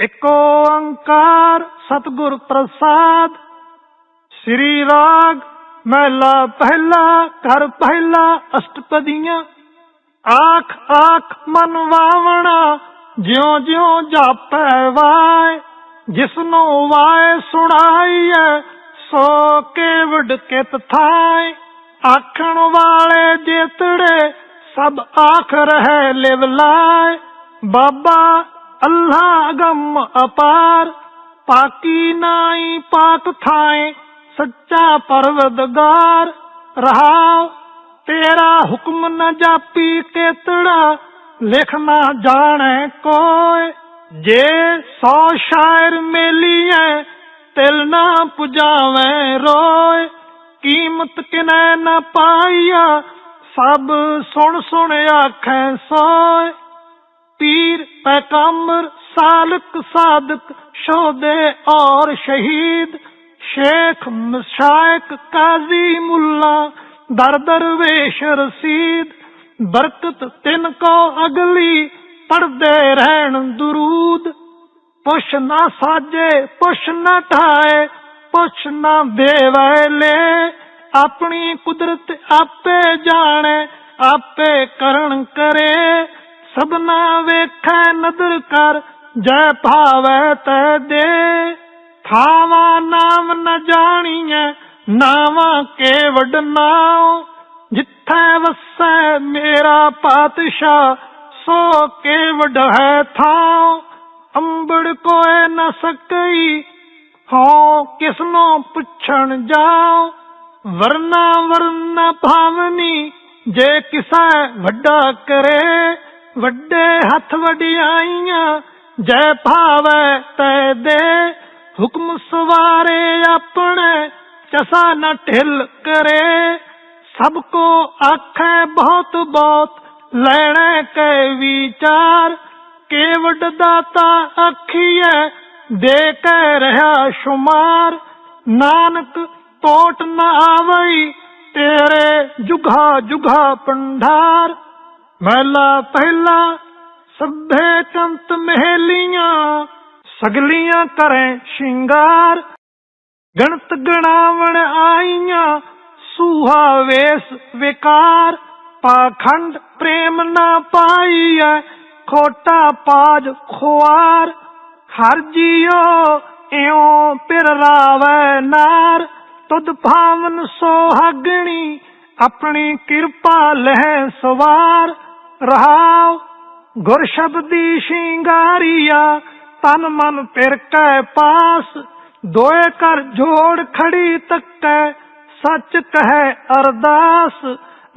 ਇਕ ਓੰਕਾਰ ਸਤਿਗੁਰ ਪ੍ਰਸਾਦ। ਸ੍ਰੀ ਰਾਗ, ਮਹਿਲਾ ਪਹਿਲਾ, ਘਰ ਪਹਿਲਾ, ਅਸ਼ਟਪਦੀਆਂ। ਆਖ ਆਖ, ਮਨ ਵਾਵਣਾ ਜਿਉ ਜਿਉ ਜਾਪੈ ਵਾਏ। ਜਿਸਨੂੰ ਵਾਏ ਸੁਣਾਈਐ, ਸੋ ਕੇਵਡ ਕਿਤ ਥਾਏ। ਆਖਣ ਵਾਲੇ ਜੇਤੜੇ, ਸਭ ਆਖ ਰਹਿ ਲਿਵ ਲਾਏ। ਬਾਬਾ ਅੱਲਾ ਅਗੰਮ ਅਪਾਰ, ਪਾਕੀ ਨਾਈ ਪਾਕ ਥਾਏ, ਸੱਚਾ ਪਰਵਦਗਾਰ ਰਹਾ ਤੇਰਾ ਹੁਕਮ ਨ ਜਾਪੀ ਕੇਤੜਾ, ਲਿਖ ਨਾ ਜਾਣੈ ਕੋਇ, ਜੇ ਸੌ ਸ਼ਾਇਰ ਮੇਲੀਐ, ਤਿਲ ਨਾ ਪੁਜਾਵੇਂ ਰੋਏ ਕੀਮਤ ਕਿਨੈ ਨ ਪਾਈਆ, ਸਭ ਸੁਣ ਸੁਣ ਆਖੈ ਸੋਏ ਪੀਰ, ਪੈਗੰਬਰ, ਸਾਲਕ, ਸਾਦਕ, ਸ਼ੋਦੇ ਔਰ ਸ਼ਹੀਦ, ਸ਼ੇਖ, ਮਸ਼ਾਇਕ, ਕਾਜ਼ੀ, ਮੁੱਲਾ, ਦਰ ਦਰਵੇਸ਼, ਰਸੀਦ, ਬਰਕਤ ਤਿਨ ਕੋ ਅਗਲੀ ਪੜਦੇ ਰਹਿਣ ਦਰੂਦ। ਪੁੱਛ ਨਾ ਸਾਜੇ, ਪੁੱਛ ਨਾ ਠਾਏ, ਪੁੱਛ ਨਾ ਦੇਵੈ ਲੈ। ਆਪਣੀ ਕੁਦਰਤ ਆਪੇ ਜਾਣੇ, ਆਪੇ ਕਰਨ ਕਰੇ। ਸਭਨਾ ਵੇਖੈ ਨਦਰ ਕਰ, ਜੈ ਭਾਵੈ ਤੈ ਦੇ। ਥਾਵਾ ਨਾਮ ਨ ਜਾਣੀਐ, ਨਾਵਾਂ ਕੇਵਡ ਨਾਉ। ਜਿੱਥੈ ਵਸੈ ਮੇਰਾ ਪਾਤਸ਼ਾਹ, ਸੋ ਕੇਵਡ ਹੈ ਥਾਉ। ਅੰਬੜ ਕੋਏ ਨ ਸਕਈ ਹੋ ਕਿਸ ਪੁੱਛਣ ਜਾਉ। ਵਰਨਾ ਵਰਨਾ ਭਾਵਨੀ, ਜੇ ਕਿਸੈ ਵੱਡਾ ਕਰੇ ਵੱਡੇ ਹੱਥ ਵਡਿਆਈਆਂ, ਜੈ ਭਾਵੈ ਤੈ ਦੇ। ਹੁਕਮ ਸਵਾਰੇ ਆਪਣੇ, ਚਸਾ ਨ ਢਿਲ ਕਰੇ। ਸਭ ਕੋ ਆਖੈ ਬਹੁਤ ਬਹੁਤ, ਲੈਣੇ ਕੈ ਵਿਚਾਰ। ਕੇਵਡ ਦਾਤਾ ਆਖੀਐ ਦੇ ਕੇ ਰਹਾ ਸ਼ੁਮਾਰ। ਨਾਨਕ ਟੋਟ ਨਾ ਆਵਈ, ਤੇਰੇ ਜੁਗਾ ਜੁਗਾ ਪੰਢਾਰ ਮਹਿਲਾ ਪਹਿਲਾ ਸਭੇ ਕੰਤ ਮਹਿਲੀਆਂ, ਸਗਲੀਆਂ ਕਰੇ ਸ਼ਿੰਗਾਰ। ਗਣਤ ਗਣਾਵਣ ਆਈਆਂ, ਸੂਹਾ ਵੇਸ ਵਿਕਾਰ। ਪਾਖੰਡ ਪ੍ਰੇਮ ਨਾ ਪਾਈਐ, ਖੋਟਾ ਪਾਜ ਖੁਆਰ। ਹਰ ਜੀਓ ਇਉ ਪਿਰ ਰਾਵੈ ਨਾਰ। ਤੁਧ ਭਾਵਨ ਸੋਹਾਗਣੀ ਆਪਣੀ ਕਿਰਪਾ ਲਹਿ ਸਵਾਰ। ਰਹਾਉ। ਗੁਰ ਸ਼ਬਦੀ ਸ਼ਿੰਗਾਰੀਆ, ਤਨ ਮਨ ਪਿਰ ਕੈ ਪਾਸ। ਦੋਏ ਕਰ ਜੋੜ ਖੜੀ ਤੱਕੈ, ਸੱਚ ਕਹੈ ਅਰਦਾਸ।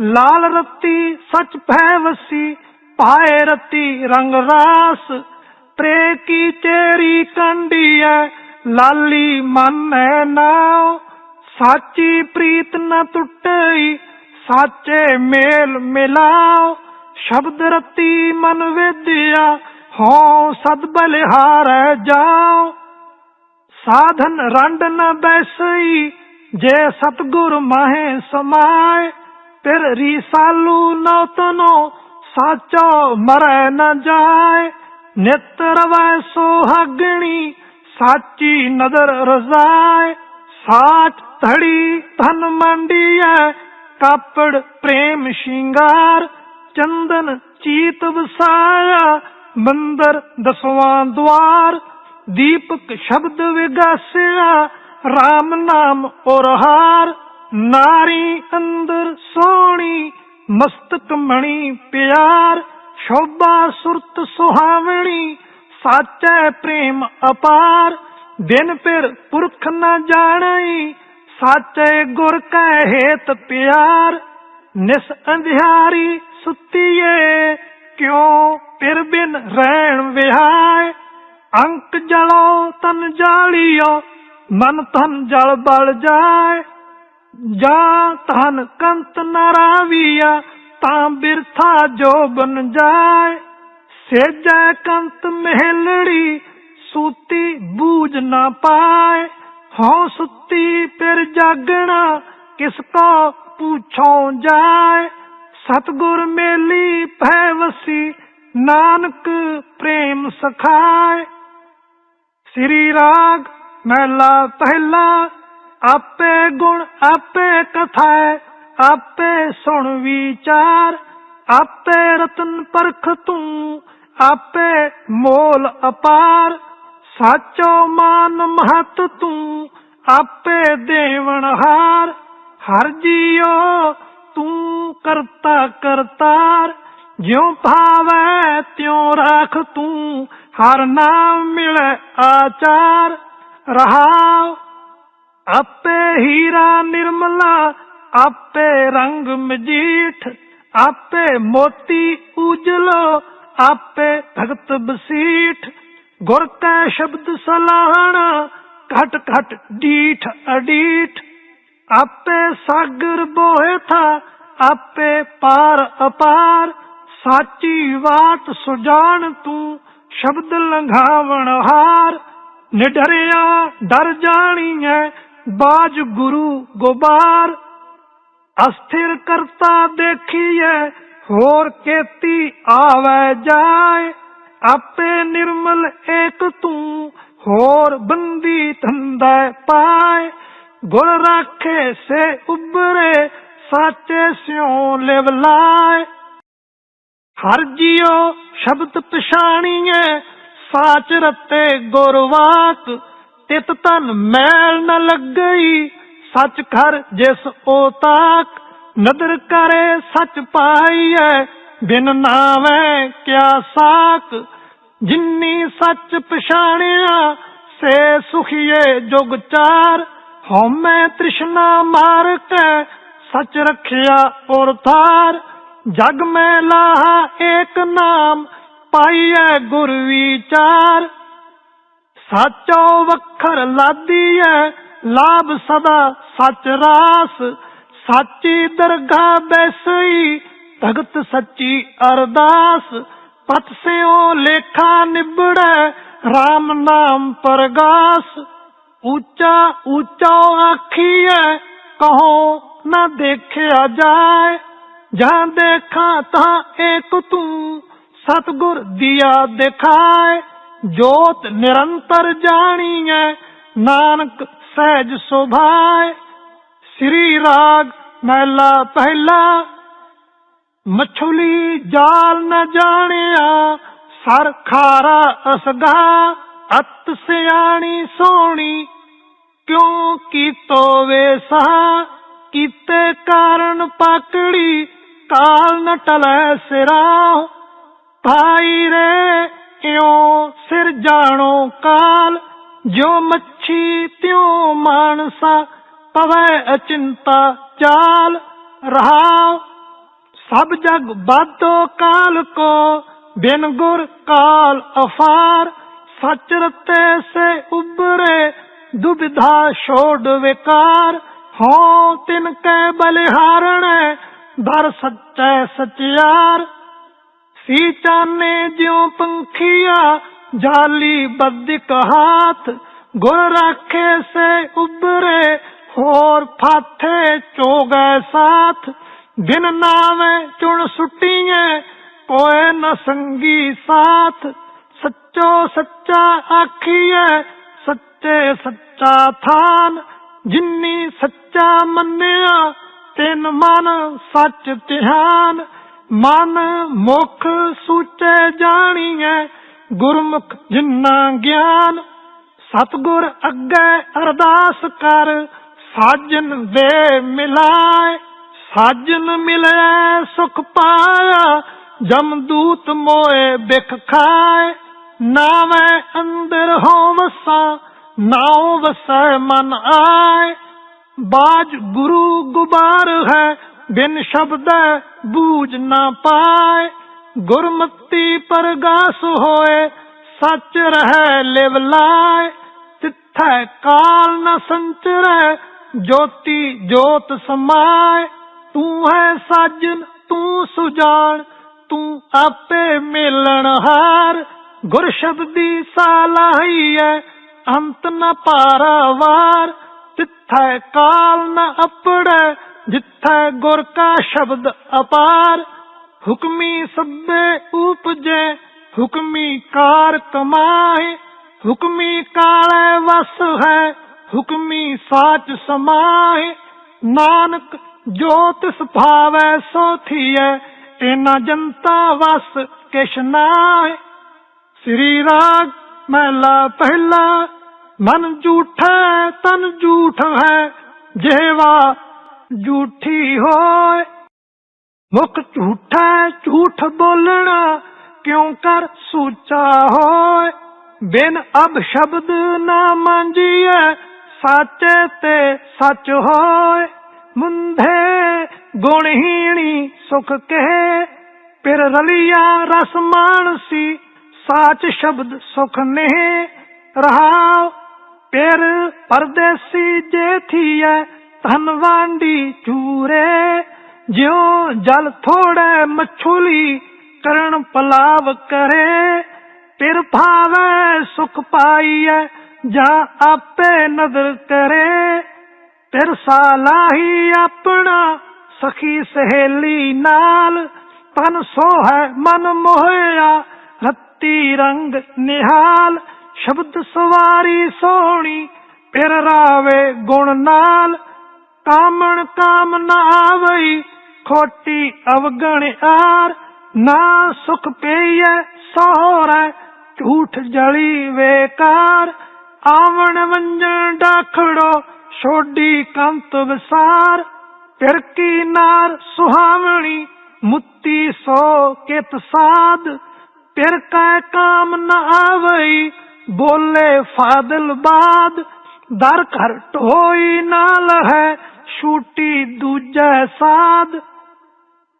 ਲਾਲ ਰਤੀ ਸੱਚ ਭੈ ਵਸੀ ਪਾਏ ਰਤੀ ਰੰਗ ਰਾਸ। ਪ੍ਰੇ ਕੀ ਤੇਰੀ ਕੰਡੀਐ, ਲਾਲੀ ਮਨ ਹੈ ਨਾਉ। ਸਾਚੀ ਪ੍ਰੀਤ ਨ ਟੁੱਟਈ, ਸਾਚੇ ਮੇਲ ਮਿਲਾਓ ਸ਼ਬਦ ਰਤੀ ਮਨ ਵੇਦਿਆ ਹੋ ਸਦ ਬਲਿਹਾਰੈ ਜਾਓ ਸਾਧਨ ਰੰਡ ਨ ਬੈਸਈ, ਜੇ ਸਤਗੁਰ ਮਹੇ ਸਮਾਏ। ਫਿਰ ਰੀਸਾਲੂ ਨੌਤਨੋ, ਸਾਚੋ ਮਰੈ ਨ ਜਾਏ। ਨਿਤ ਰਵੈ ਸੋਹਾਗਣੀ, ਸਾਚੀ ਨਦਰ ਰਜ਼ਾਏ। ਸਾਚ ਧੜੀ ਧਨ ਮੰਡੀਐ, ਕਾਪੜ ਪ੍ਰੇਮ ਸ਼ਿੰਗਾਰ। ਚੰਦਨ ਚੀਤ ਵਸਾਇਆ, ਮੰਦਰ ਦਸਵਾਂ ਦਵਾਰ ਦੀਪਕ ਸ਼ਬਦ ਵਿਗਾਸਿਆ RAM ਨਾਮ ਔਰਹਾਰ ਨਾਰੀ ਅੰਦਰ ਸੋਹਣੀ, ਮਸਤਕ ਮਣੀ ਪਿਆਰ, ਸ਼ੋਭਾ ਸੁਰਤ ਸੁਹਾਵਣੀ, ਸਾਚੈ ਪ੍ਰੇਮ ਅਪਾਰ, ਦਿਨ ਫਿਰ ਪੁਰਖ ਨ ਜਾਣਈ, ਸਾਚੇ ਗੁਰ ਕੈ ਹੇਤ ਪਿਆਰ। ਨਿਸ ਅੰਧਿਆਰੀ ਸੁਤੀਏ, ਕਿਉ ਪਿਰ ਬਿਨ ਰਹਿਣ ਵਿਹਾਏ? ਅੰਕ ਜਲੋ ਤਨ ਜਾਲੀਓ, ਮਨ ਤਨ ਜਲ ਬਲ ਜਾਏ। ਜਾਂ ਤਨ ਕੰਤ ਨਰਾਵੀਆ ਤਾਂ ਬਿਰਥਾ ਜੋ ਬਨ ਜਾਏ। ਸੇਜੈ ਕੰਤ ਮਹਿਲੜੀ, ਸੂਤੀ ਬੂਝ ਨਾ ਪਾਏ। ਹਉ ਸੁੱਤੀ ਫਿਰ ਜਾਗਣਾ, ਕਿਸ ਕੋ ਪੁੱਛੋ ਜਾਏ, ਸਤਗੁਰ ਮੇਲੀ ਭੈ ਵਸੀ ਨਾਨਕ ਪ੍ਰੇਮ ਸਖਾਏ। ਸ੍ਰੀ ਰਾਗ ਮਹਿਲਾ ਪਹਿਲਾ, ਆਪੇ ਗੁਣ ਆਪੇ ਕਥਾਏ, ਆਪੇ ਸੁਣ ਵਿਚਾਰ, ਆਪੇ ਰਤਨ ਪਰਖ ਤੂੰ, ਆਪੇ ਮੋਲ ਅਪਾਰ। ਸਾਚੋ ਮਾਨ ਮਹਤ ਤੂੰ, ਆਪੇ ਦੇਵਨ ਹਾਰ। ਹਰ ਜੀਓ, ਤੂੰ ਕਰਤਾ ਕਰਤਾਰ, ਜਿਉ ਭਾਵੈ ਤਿਉ ਰਾਖ ਤੂੰ, ਹਰ ਨਾਮ ਮਿਲੈ ਆਚਾਰ। ਰਹਾਉ, ਆਪੇ ਹੀਰਾ ਨਿਰਮਲਾ, ਆਪੇ ਰੰਗ ਮਜੀਠ, ਆਪੇ ਮੋਤੀ ਉਜਲੋ, ਆਪੇ ਭਗਤ ਬਸੀਠ। ਗੁਰ ਕੈ ਸ਼ਬਦ ਸਲਾਹਣਾ ਘਟ ਘਟ ਡੀਠ ਅਡੀਠ। ਆਪੇ ਸਾਗਰ ਬੋਹੇ ਥਾ, ਆਪੇ ਪਾਰ ਅਪਾਰ। ਸਾਚੀ ਬਾਤ ਸੁਜਾਨ ਤੂੰ, ਸ਼ਬਦ ਲੰਘਾਵਣ ਹਾਰ। ਨਿਡਰਿਆ ਡਰ ਜਾਣੀਐ, ਬਾਜ ਗੁਰੂ ਗੋਬਾਰ। ਅਸਥਿਰ ਕਰਤਾ ਦੇਖੀਐ, ਹੋਰ ਕੇਤੀ ਆਵੈ ਜਾਏ। ਆਪੇ ਨਿਰਮਲ ਏਕ ਤੂੰ, ਹੋਰ ਬੰਦੀ ਧੰਦਾ ਪਾਏ। ਗੁਰ ਰਾਖੇ ਸੇ ਉਬਰੇ ਸਾਚੇ ਸਿਉ ਲਿਵ ਲਾਏ। ਹਰ ਜੀਉ ਸ਼ਬਦ ਪਛਾਣੀਐ, ਸਾਚ ਰਤੇ ਗੁਰਵਾਕ ਤਿਤ ਤਨ ਮੈਲ ਨ ਲੱਗਈ ਸੱਚ ਖਰ ਜਿਸ ਓ ਤਾਕ। ਨਦਰ ਕਰੇ ਸੱਚ ਪਾਈਐ, ਬਿਨ ਨਾਵੇਂ ਕਿਆ ਸਾਕ। ਜਿੰਨੀ ਸੱਚ ਪਛਾਣਿਆ, ਸੇ ਸੁਖੀਏ ਜੁਗ ਚਾਰ। ਹਉਮੈ ਤ੍ਰਿਸ਼ਨਾ ਮਾਰ ਕੇ ਸੱਚ ਰਖਿਆ ਔਰ ਥਾਰ ਜਗ ਮੈਂ ਲਾਹਾ ਏਕ ਨਾਮ, ਪਾਈਐ ਗੁਰ ਵਿਚਾਰ। ਸਾਚੋ ਵਖਰ ਲਾਦੀਐ, ਲਾਭ ਸਦਾ ਸਚ ਰਾਸ। ਸਾਚੀ ਦਰਗਾਹ ਬੈਸਈ, ਭਗਤ ਸੱਚੀ ਅਰਦਾਸ। ਪਤ ਸਿਓ ਲੇਖਾ ਨਿਬੜੈ RAM ਨਾਮ ਪਰਗਾਸ। ਉੱਚਾ ਉੱਚਾ ਆਖੀਐ, ਕਹੋ ਨਾ ਦੇਖਿਆ ਜਾਏ। ਜਾਂ ਦੇਖਾਂ ਤਾਂ ਏਕ ਤੂੰ ਸਤਗੁਰ ਦਿਆ ਦਿਖਾਏ। ਜੋਤ ਨਿਰੰਤਰ ਜਾਣੀਐ, ਨਾਨਕ ਸਹਿਜ ਸੁਭਾਏ। ਸ੍ਰੀ ਰਾਗ ਮਹਿਲਾ ਪਹਿਲਾ, ਮਛੁਲੀ ਜਾਲ ਨ ਜਾਣਿਆ, ਸਰ ਖਾਰਾ ਅਸਗਾ ਅਤ ਸਿਆਣੀ ਸੋਣੀ, ਕਿਉ ਕੀਤੋ ਵੇਸਾ? ਕੀਤੇ ਕਾਰਨ ਪਾਕੜੀ, ਕਾਲ ਨ ਟਲੈ ਸਿਰਾ। ਭਾਈ ਰੇ, ਇਉ ਸਿਰ ਜਾਣੋ ਕਾਲ, ਜੋ ਮੱਛੀ ਤਿਉ ਮਾਨਸਾ, ਪਵੈ ਅਚਿੰਤਾ ਚਾਲ। ਰਹਾ ਸਭ ਜਗ ਬਾਦੋ ਕਾਲ ਕੋ, ਬਿਨ ਗੁਰ ਕਾਲ ਅਫਾਰ। ਸਚ ਰਤੇ ਸੇ ਉਬਰੇ ਦੁਬਿਧਾ ਛੋੜ ਵਿਕਾਰ ਹੋ ਤਿਨ ਕੈ ਬਲਿਹਾਰਣੈ ਦਰ ਸੱਚੈ ਸਚਿਆਰ ਸੀ ਚਾਨੇ ਜਿਉ ਪੰਖੀਆ ਜਾਲੀ ਬਦਿਕ ਹਾਥ ਗੁਰ ਰਾਖੇ ਸੇ ਉਬਰੇ ਹੋਰ ਫਾਥੇ ਚੋਗੈ ਸਾਥ ਬਿਨ ਨਾਵੇਂ ਚੁਣ ਸੁਟੀਏ ਕੋਏ ਨ ਸੰਗੀ ਸਾਥ ਸੱਚੋ ਸੱਚਾ ਆਖੀਐ, ਸੱਚੇ ਸੱਚਾ ਥਾਨ। ਜਿੰਨੀ ਸੱਚਾ ਮੰਨਿਆ, ਤਿੰਨ ਮਨ ਸੱਚ ਧਿਆਨ। ਮਨ ਮੁਖ ਸੂਚੇ ਜਾਣੀਐ, ਗੁਰਮੁਖ ਜਿੰਨਾ ਗਿਆਨ। ਸਤਗੁਰ ਅੱਗੇ ਅਰਦਾਸ ਕਰ, ਸਾਜਨ ਦੇ ਮਿਲਾਏ। ਸਾਜਨ ਮਿਲੇ, ਸੁਖ ਪਾਇਆ ਜਮਦੂਤ ਮੋਏ, ਬਿਖ ਖਾਏ। ਨਾਵੇਂ ਅੰਦਰ ਹੋ ਵਸਾ ਨਾਉ ਵਸੈ ਮਨ ਆਏ। ਬਾਜ ਗੁਰੂ ਗੁਬਾਰ ਹੈ, ਬਿਨ ਸ਼ਬਦ ਬੂਝ ਨਾ ਪਾਏ। ਗੁਰਮਤੀ ਪਰਗਾਸ ਹੋਏ, ਸੱਚ ਰਹਿ, ਲਿਵ ਲਾਏ। ਤਿੱਥੈ ਕਾਲ ਨ ਸੰਚਰੈ, ਜੋਤੀ ਜੋਤ ਸਮਾਏ। ਤੂੰ ਹੈ ਸਾਜਨ, ਤੂੰ ਸੁਜਾਨ, ਤੂੰ ਆਪੇ ਮਿਲਣ ਹਾਰ। ਗੁਰ ਸ਼ਬਦੀ ਸਾਲਾਹੀਐ, ਅੰਤ ਨ ਪਾਰਾਵਾਰ ਤਿੱਥੈ ਕਾਲ ਨ ਅਪੜੈ, ਜਿੱਥੈ ਗੁਰ ਕਾ ਸ਼ਬਦ ਅਪਾਰ। ਹੁਕਮੀ ਸਭੇ ਉਪਜੈ, ਹੁਕਮੀ ਕਾਰ ਕਮਾਏ। ਹੁਕਮੀ ਕਾਲੇ ਵਸ ਹੈ, ਹੁਕਮੀ ਸਾਚ ਸਮਾਏ। ਨਾਨਕ ਜੋ ਤਿਸ ਭਾਵੈ ਸੋ ਥੀਐ ਇਨਾ ਜਨਤਾ ਵਸ ਕਿਛ ਨਾਏ ਸ੍ਰੀ ਰਾਗ ਮਹਿਲਾ ਪਹਿਲਾ, ਮਨ ਝੂਠਾ ਤਨ ਝੂਠ ਹੈ, ਜਿਹਵਾ ਝੂਠੀ ਹੋਏ। ਮੁਖ ਝੂਠਾ ਝੂਠ ਬੋਲਣਾ ਕਿਉਂ ਕਰ ਸੂਚਾ ਹੋਏ? ਬਿਨ ਅਬ ਸ਼ਬਦ ਨਾ ਮੰਜੀਐ ਸਾਚੇ ਤੇ ਸੱਚ ਹੋਏ। ਮੁੰਧੇ ਗੁਣਹੀਣੀ ਸੁਖ ਕਹੇ ਪਿਰ ਰਲਿਆ ਰਸ ਮਾਨਸੀ ਸਾਚ ਸ਼ਬਦ ਸੁਖ ਨੇ ਰਹਾਉ। ਪਿਰ ਪਰਦੇਸੀ ਜੇ ਥੀਐ, ਧਨ ਵਾਂਡੀ ਚੂਰੇ। ਜਿਉ ਜਲ ਥੋੜੇ ਮਛੂਲੀ, ਕਰਨ ਪਲਾਵ ਕਰੇ। ਪਿਰ ਭਾਵੇ ਸੁਖ ਪਾਈਐ, ਜਾਂ ਆਪੇ ਨਦਰ ਕਰੇ। ਫਿਰ ਸਾਲਾਹੀ ਆਪਣਾ ਸਖੀ ਸਹੇਲੀ ਨਾਲ ਤਨ ਸੋਹੈ ਮਨ ਮੋਹਿਆ। ਰੱਤੀ ਰੰਗ ਨਿਹਾਲ, ਸ਼ਬਦ ਸਵਾਰੀ ਸੋਹਣੀ, ਫਿਰ ਰਾਵੇ ਗੁਣ ਨਾਲ। ਕਾਮਣ ਕਾਮ ਨਾ ਆਵਈ, ਖੋਟੀ ਅਵਗਣ ਆਰ ਨਾ ਸੁਖ ਪਈਐ ਸੋਹਰੈ, ਝੂਠ ਜਲੀ ਵੇਕਾਰ। ਆਵਣ ਵੰਜਣ ਡਾਖੜੋ, ਛੋਡੀ ਕੰਤ ਵਿਸਾਰ। ਫਿਰ ਕੀ ਨਾਰ ਸੁਹਾਵਣੀ, ਮੁੱਤੀ ਸੋ ਕਿਤ ਸਾਧ। ਫਿਰ ਕੈ ਕਾਮ ਨ ਆਵਈ, ਬੋਲੇ ਫਾਦਲ ਬਾਦ, ਦਰ ਘਰ ਢੋਈ ਨਾਲ ਹੈ ਛੂਟੀ ਦੂਜੈ ਸਾਧ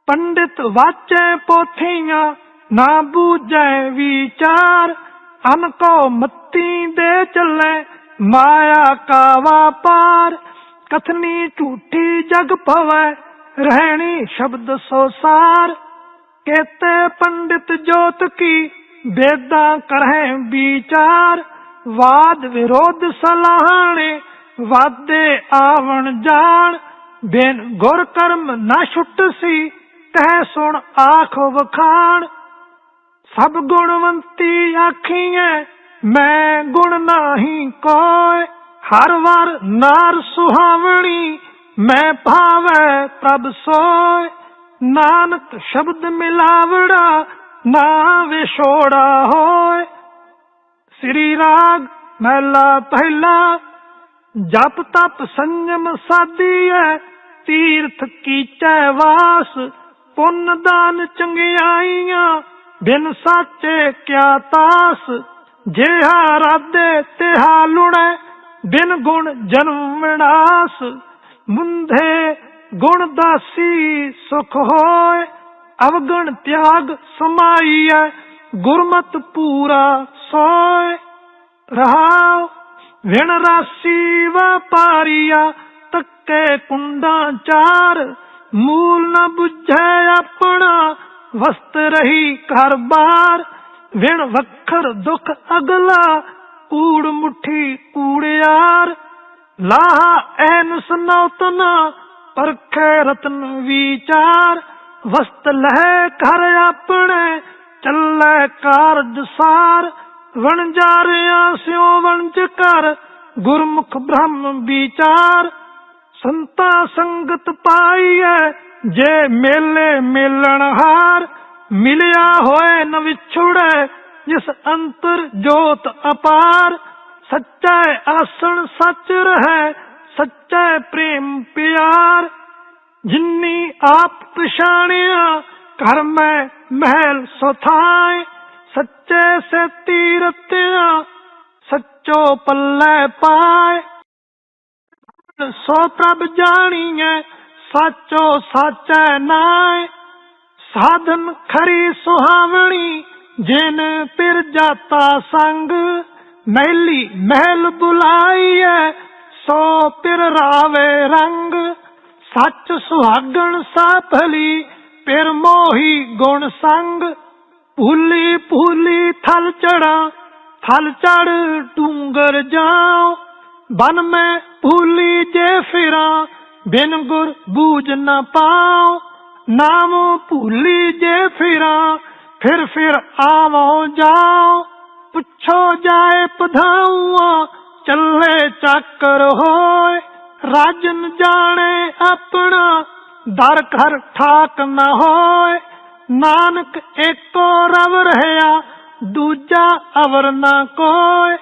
ਪੰਡਿਤ ਵਾਚੈ ਪੋਥੀਆਂ, ਨਾ ਬੂਝੈ ਵਿਚਾਰ, ਅਨ ਕੋ ਮੱਤੀ ਦੇ ਚੱਲੇ, ਮਾਇਆ ਕਾ ਵਾਪਾਰ ਕਥਨੀ ਝੂਠੀ ਜਗ ਪਵੈ ਰਹਿਣੀ ਸ਼ਬਦ ਸੋਸਾਰ ਸਾਰ ਕੇਤੇ ਪੰਡਿਤ ਜੋਤ ਕੀ? ਵੇਦਾਂ ਕਰਹਿ ਵਿਚਾਰ, ਵਾਦ ਵਿਰੋਧ ਸਲਾਹਣੇ, ਵਾਦੇ ਆਵਣ ਜਾਣ। ਬਿਨ ਗੁਰ ਕਰਮ ਨਾ ਛੁੱਟ ਸੀ ਕਹਿ ਸੁਣ ਆਖ ਵਖਾਣ। ਸਭ ਗੁਣਵੰਤੀ ਆਖੀਐ, ਮੈਂ ਗੁਣ ਨਾਹੀ ਕੋਇ। ਹਰ ਵਾਰ ਨਾਰ ਸੁਹਾਵਣੀ, ਮੈਂ ਭਾਵੈ ਪ੍ਰਭ ਸੋਇ। ਨਾਨਕ ਸ਼ਬਦ ਮਿਲਾਵੜਾ ਨਾ ਵਿਛੋੜਾ ਹੋਏ। ਸ੍ਰੀ ਰਾਗ ਮਹਿਲਾ ਪਹਿਲਾ, ਜਪ ਤਪ ਸੰਜਮ ਸਾਧੀਐ, ਤੀਰਥ ਕੀਚੈ ਵਾਸ, ਪੁੰਨ ਦਾਨ ਚੰਗਿਆਈਆਂ, ਬਿਨ ਸਾਚੇ ਕਿਆ ਤਾਸ। ਜਿਹਾ ਰਾਦੇ ਤਿਹਾ ਲੁਣੈ ਬਿਨ ਗੁਣ ਜਨਮ ਵਿਨਾਸ਼। ਮੁੰਧੇ ਗੁਣ ਦਾਸੀ ਸੁਖ ਹੋਏ, ਅਵਗਣ ਤਿਆਗ ਸਮਾਈਐ, ਗੁਰਮਤ ਪੂਰਾ ਸੋਏ। ਰਹਾਉ, ਵਿਣ ਰਾਸੀ ਵਪਾਰੀਆ, ਤੱਕੇ ਕੁੰਡਾਂ ਚਾਰ, ਮੂਲ ਨਾ ਬੁਝੈ ਆਪਣਾ, ਵਸਤ ਰਹੀ ਘਰ ਬਾਰ। ਵਿਣ ਵਖਰ ਦੁਖ ਅਗਲਾ, ਕੂੜ ਮੁਠੀ ਕੂੜਿਆਰ। ਲਾਹ ਐਨ ਸੁਨੌਤਨਾ ਪਰਖੇ ਰਤਨ ਵਿਚਾਰ, ਵਸਤ ਲਹਿ ਘਰ ਆਪਣੇ, ਚੱਲੇ ਕਾਰਜ ਸਾਰ। ਵਣਜਾਰਿਆ ਸਿਉ ਵਣਜ ਕਰ ਗੁਰਮੁਖ ਬ੍ਰਹਮ ਵਿਚਾਰ। ਸੰਤਾ ਸੰਗਤ ਪਾਈਐ, ਜੇ ਮੇਲੇ ਮਿਲਣ ਹਾਰ। ਮਿਲਿਆ ਹੋਏ ਨ ਵਿਛੁੜੈ, ਜਿਸ ਅੰਤਰ ਜੋਤ ਅਪਾਰ। ਸੱਚਾ ਆਸਣ ਸੱਚ ਰਹੈ ਸੱਚਾ ਪ੍ਰੇਮ ਪਿਆਰ, ਜਿੰਨੀ ਆਪ ਪਛਾਣਿਆ ਘਰ ਮੈਂ ਮਹਿਲ ਸੁਥਾਏ ਸੱਚੇ ਸੇ ਤੀਰਤਿਆ ਸੱਚੋ ਪੱਲੇ ਪਾਏ। ਸੋ ਪ੍ਰਭ ਜਾਣੀਐ, ਸਾਚੋ ਸਾਚੈ ਨਾਏ। ਸਾਧਨ ਖਰੀ ਸੁਹਾਵਣੀ, ਜਿਨ ਪਿਰ ਜਾਤਾ ਸੰਗ, ਮਹਿਲੀ ਮਹਿਲ ਬੁਲਾਈਐ। ਸੋ ਪਿਰ ਰਾਵੇ ਰੰਗ, ਸੱਚ ਸੁਹਾਗਣ ਸਾਫਲੀ ਪਿਰ ਮੋਹੀ ਗੁਣ ਸੰਗ। ਭੂਲੀ ਭੂਲੀ ਥਲ ਚੜਾ ਥਲ ਚੜ ਡੂੰਗਰ ਜਾਉ। ਬਨ ਮੈਂ ਭੂਲੀ ਜੇ ਫਿਰਾਂ, ਬਿਨ ਗੁਰ ਬੂਝ ਨਾ ਪਾਉ। ਨਾਮ ਭੂਲੀ ਜੇ ਫਿਰਾਂ, ਫਿਰ ਫਿਰ ਆਵੋ ਜਾਉ। ਪੁੱਛੋ ਜਾਏ ਪਧਾਉਆ ਚੱਲੇ ਚੱਕਰ ਹੋਏ, ਰਾਜਨ ਜਾਣੇ ਆਪਣਾ, ਦਰ ਘਰ ਠਾਕ ਨਾ ਹੋਏ। ਨਾਨਕ ਏਕੋ ਰਵ ਰਹਾ, ਦੂਜਾ ਅਵਰ ਨਾ ਕੋਏ।